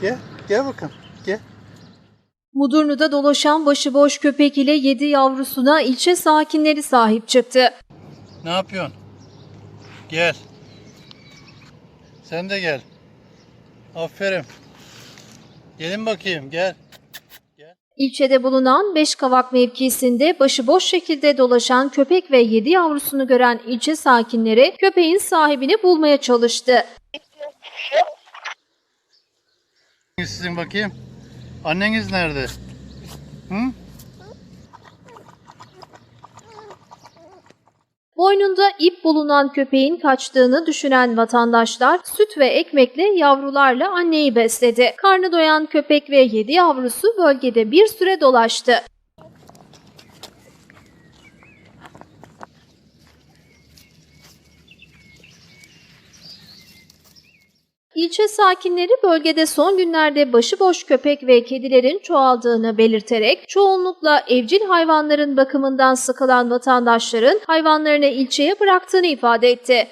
Gel. Gel bakalım. Gel. Mudurnu'da dolaşan başıboş köpek ile 7 yavrusuna ilçe sakinleri sahip çıktı. Ne yapıyorsun? Gel. Sen de gel. Aferin. Gelin bakayım gel. İlçede bulunan Beşkavak mevkisinde başıboş şekilde dolaşan köpek ve 7 yavrusunu gören ilçe sakinleri köpeğin sahibini bulmaya çalıştı. Sizin bakayım. Anneniz nerede? Hı? Boynunda ip bulunan köpeğin kaçtığını düşünen vatandaşlar süt ve ekmekle yavrularla anneyi besledi. Karnı doyan köpek ve 7 yavrusu bölgede bir süre dolaştı. İlçe sakinleri bölgede son günlerde başıboş köpek ve kedilerin çoğaldığını belirterek çoğunlukla evcil hayvanların bakımından sıkılan vatandaşların hayvanlarını ilçeye bıraktığını ifade etti.